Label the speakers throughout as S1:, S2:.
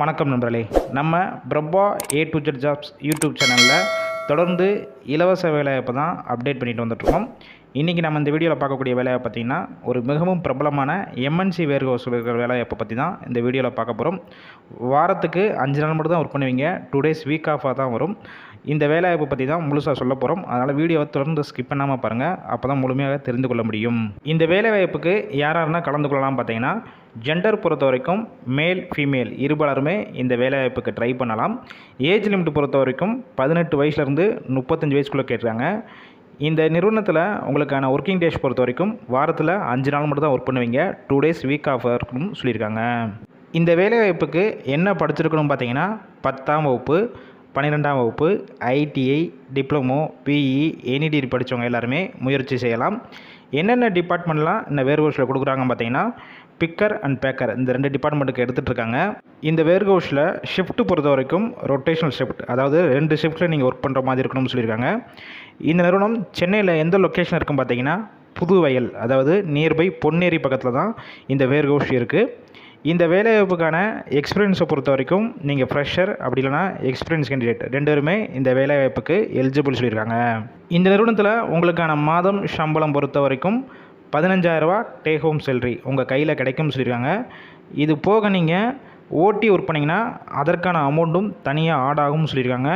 S1: வணக்கம் நண்பர்களே. நம்ம Praba A to Z jobs YouTube சேனலில் தொடர்ந்து இலவச வேலைவாய்ப்பு தான் அப்டேட் பண்ணிட்டு வந்துட்ருக்கோம் இன்றைக்கி நம்ம இந்த வீடியோவில் பார்க்கக்கூடிய வேலையை பார்த்திங்கன்னா ஒரு மிகவும் பிரபலமான எம்என்சி வேர்ஹவுஸில் இருக்கிற வேலைவாய்ப்பை பற்றி தான் இந்த வீடியோவில் பார்க்க போகிறோம் வாரத்துக்கு அஞ்சு நாள் மட்டும் தான் ஒர்க் பண்ணுவீங்க டூ டேஸ் வீக் ஆஃபாக தான் வரும். இந்த வேலைவாய்ப்பை பற்றி தான் முழுசாக சொல்ல போகிறோம் அதனால் வீடியோவை தொடர்ந்து ஸ்கிப் பண்ணாமல் பாருங்கள் அப்போ தான் முழுமையாக தெரிந்து கொள்ள முடியும். இந்த வேலைவாய்ப்புக்கு யார் கலந்து கொள்ளலாம் பார்த்தீங்கன்னா ஜெண்டர் பொறுத்த வரைக்கும் மேல் ஃபீமேல் இருபலருமே இந்த வேலைவாய்ப்புக்கு ட்ரை பண்ணலாம். ஏஜ் லிமிட் பொறுத்த வரைக்கும் பதினெட்டு வயசுலேருந்து முப்பத்தஞ்சு வயசுக்குள்ளே கேட்குறாங்க இந்த நிறுவனத்தில் உங்களுக்கான ஒர்க்கிங் டேஸ் பொறுத்த வரைக்கும் வாரத்தில் அஞ்சு நாள் மட்டும் தான் ஒர்க் பண்ணுவீங்க. டூ டேஸ் வீக் ஆஃப் இருக்கணும்னு சொல்லியிருக்காங்க. இந்த வேலைவாய்ப்புக்கு என்ன படிச்சிருக்கணும் பார்த்தீங்கன்னா பத்தாம் வகுப்பு பன்னிரெண்டாம் வகுப்பு ஐடிஐ டிப்ளமோ பிஇ என்இடி படித்தவங்க எல்லாருமே முயற்சி செய்யலாம். என்னென்ன டிபார்ட்மெண்ட்லாம் இந்த வேர்ஹவுஸில் கொடுக்குறாங்கன்னு பார்த்தீங்கன்னா பிக்கர் அண்ட் பேக்கர் இந்த ரெண்டு டிபார்ட்மெண்ட்டுக்கு எடுத்துகிட்டு இருக்காங்க இந்த வேர்ஹவுஸில் ஷிஃப்ட்டு பொறுத்த வரைக்கும் ரொட்டேஷனல் ஷிஃப்ட் அதாவது ரெண்டு ஷிஃப்ட்டில் நீங்கள் ஒர்க் பண்ணுற மாதிரி இருக்கணும்னு சொல்லியிருக்காங்க. இந்த நிறுவனம் சென்னையில் எந்த லொக்கேஷன் இருக்குன்னு பார்த்தீங்கன்னா புதுவயல் அதாவது நியர்பை பொன்னேரி பக்கத்தில் தான் இந்த வேர்ஹவுஸ் இருக்குது இந்த வேலைவாய்ப்புக்கான எக்ஸ்பீரியன்ஸை பொறுத்த வரைக்கும் நீங்கள் ஃப்ரெஷர் அப்படி இல்லைனா எக்ஸ்பீரியன்ஸ் கேண்டிடேட் ரெண்டு பேருமே இந்த வேலைவாய்ப்புக்கு எலிஜிபிள் சொல்லியிருக்காங்க. இந்த நிறுவனத்தில் உங்களுக்கான மாதம் சம்பளம் பொறுத்த வரைக்கும் பதினஞ்சாயிரரூபா டேக் ஹோம் சேல்ரி உங்கள் கையில் கிடைக்கும்னு சொல்லியிருக்காங்க. இது போக நீங்கள் ஓட்டி ஒர்க் அதற்கான அமௌண்ட்டும் தனியாக ஆட் ஆகும்னு சொல்லியிருக்காங்க.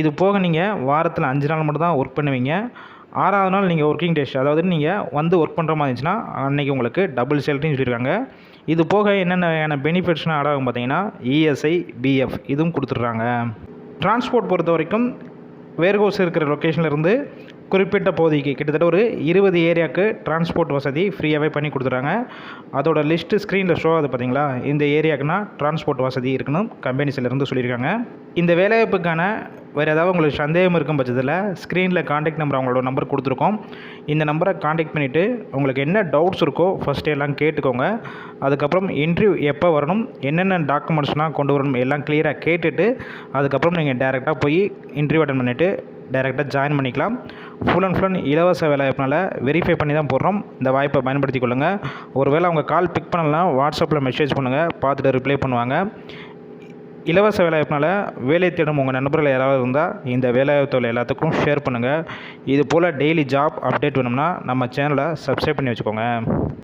S1: இது போக நீங்கள் வாரத்தில் அஞ்சு நாள் மட்டும் தான் ஒர்க் பண்ணுவீங்க. ஆறாவது நாள் நீங்கள் ஒர்க்கிங் டேஸ் அதாவது நீங்கள் வந்து ஒர்க் பண்ணுற மாதிரி இருந்துச்சுன்னா அன்றைக்கி உங்களுக்கு டபுள் சேலரின்னு சொல்லியிருக்காங்க. இது போக என்னென்ன வகையான பெனிஃபிட்ஸ்னால் ஆடாகும் பார்த்தீங்கன்னா இஎஸ்ஐ பிஎஃப் இதுவும் கொடுத்துட்றாங்க. டிரான்ஸ்போர்ட் பொறுத்த வரைக்கும் வேர்கோஸ் இருக்கிற லொக்கேஷன்லேருந்து குறிப்பிட்ட பகுதிக்கு கிட்டத்தட்ட ஒரு இருபது ஏரியாவுக்கு டிரான்ஸ்போர்ட் வசதி ஃப்ரீயாகவே பண்ணி கொடுத்துட்றாங்க. அதோட லிஸ்ட்டு ஸ்க்ரீனில் ஷோ ஆகுது பார்த்தீங்களா? இந்த ஏரியாவுக்குனா டிரான்ஸ்போர்ட் வசதி இருக்கணும் கம்பெனிஸ்லேருந்து சொல்லியிருக்காங்க. இந்த வேலைவாய்ப்புக்கான வேறு ஏதாவது உங்களுக்கு சந்தேகம் இருக்கும் பட்சத்தில் ஸ்க்ரீனில் காண்டாக்ட் நம்பர் அவங்களோட நம்பர் கொடுத்துருக்கோம். இந்த நம்பரை காண்டாக்ட் பண்ணிவிட்டு உங்களுக்கு என்ன டவுட்ஸ் இருக்கோ ஃபஸ்ட்டு எல்லாம் கேட்டுக்கோங்க. அதுக்கப்புறம் இன்டர்வியூ எப்போ வரணும் என்னென்ன டாக்குமெண்ட்ஸ்லாம் கொண்டு வரணும் எல்லாம் கிளியராக கேட்டுட்டு அதுக்கப்புறம் நீங்கள் டேரெக்டாக போய் இன்டர்வியூ அட்டன் பண்ணிவிட்டு டைரெக்டாக ஜாயின் பண்ணிக்கலாம். ஃபுல் அண்ட் ஃபுல் இலவச வேலைவாய்ப்புனால வெரிஃபை பண்ணி தான் போடுறோம். இந்த வாய்ப்பை பயன்படுத்தி கொள்ளுங்கள் ஒருவேளை அவங்க கால் பிக் பண்ணலாம் வாட்ஸ்அப்பில் மெசேஜ் பண்ணுங்கள் பார்த்துட்டு ரிப்ளை பண்ணுவாங்க. இலவச வேலைவாய்ப்புனால வேலை தேடும் உங்கள் நண்பர்கள் யாராவது இருந்தால் இந்த வேலைவாய்ப்புகள் எல்லாத்துக்கும் ஷேர் பண்ணுங்கள் இது போல் டெய்லி ஜாப் அப்டேட் வேணும்னா நம்ம சேனலை சப்ஸ்கிரைப் பண்ணி வச்சுக்கோங்க.